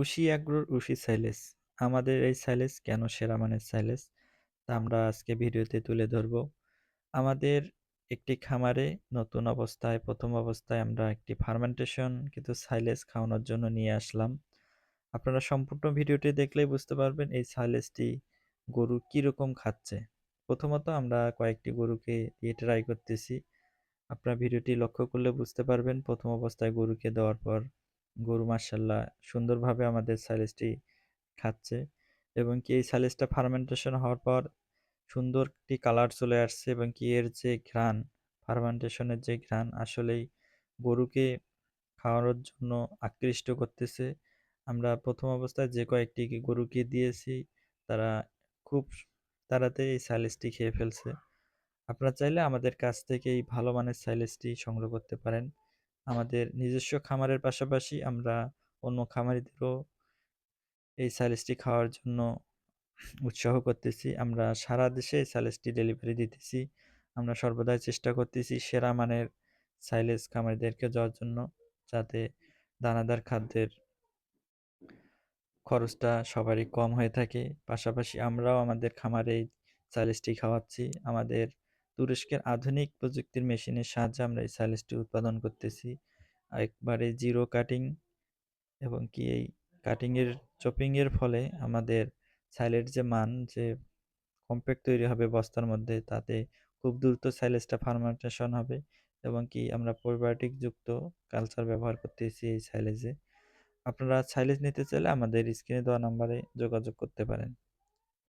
উশি অ্যাগ্রোর উশি সাইলেস আমাদের এই সাইলেস কেন সেরা মানের সাইলেস তা আমরা আজকে ভিডিওতে তুলে ধরব। আমাদের একটি খামারে নতুন অবস্থায়, প্রথম অবস্থায় আমরা একটি ফার্মেন্টেশন কিন্তু সাইলেজ খাওয়ানোর জন্য নিয়ে আসলাম। আপনারা সম্পূর্ণ ভিডিওটি দেখলেই বুঝতে পারবেন এই সাইলেসটি গরু কীরকম খাচ্ছে। প্রথমত আমরা কয়েকটি গরুকে দিয়ে ট্রাই করতেছি। আপনারা ভিডিওটি লক্ষ্য করলে বুঝতে পারবেন প্রথম অবস্থায় গরুকে দেওয়ার পর গরু মাশাআল্লাহ সুন্দরভাবে আমাদের সাইলেজটি খাচ্ছে এবং কি এই সাইলেজটা ফার্মেন্টেশন হওয়ার পর সুন্দর একটি কালার চলে আসছে এবং কি এর যে ঘ্রাণ, ফার্মেন্টেশনের যে ঘ্রাণ আসলেই গরুকে খাওয়ানোর জন্য আকৃষ্ট করতেছে। আমরা প্রথম অবস্থায় যে কয়েকটি গরুকে দিয়েছি, তারা খুব তাড়াতাড়ি এই সাইলেজটি খেয়ে ফেলছে। আপনারা চাইলে আমাদের কাছ থেকে এই ভালো মানের সাইলেজটি সংগ্রহ করতে পারেন। আমাদের নিজস্ব খামারের পাশাপাশি আমরা অন্য খামারিদেরও এই সাইলেজটি খাওয়ার জন্য উৎসাহ করতেছি। আমরা সারা দেশে সাইলেজটি ডেলিভারি দিতেছি। আমরা সর্বদাই চেষ্টা করতেছি সেরা মানের সাইলেজ খামারিদেরকে যাওয়ার জন্য যাতে দানাদার খাদ্যের খরচটা সবারই কম হয়ে থাকে। পাশাপাশি আমরাও আমাদের খামারে এই সাইলেজটি খাওয়াচ্ছি। আমাদের তুরস্কের আধুনিক প্রযুক্তির মেশিনের সাহায্যে আমরা এই সাইলেজটি উৎপাদন করতেছি। একবারে জিরো কাটিং এবং কি এই কাটিংয়ের, চপিংয়ের ফলে আমাদের সাইলের যে মান, যে কম্প্যাক্ট তৈরি হবে বস্তার মধ্যে, তাতে খুব দ্রুত সাইলেজটা ফার্মেন্টেশন হবে এবং কি আমরা প্রোবায়োটিক যুক্ত কালচার ব্যবহার করতেছি এই সাইলেজে। আপনারা সাইলেজ নিতে চাইলে আমাদের স্ক্রিনে দেওয়া নাম্বারে যোগাযোগ করতে পারেন।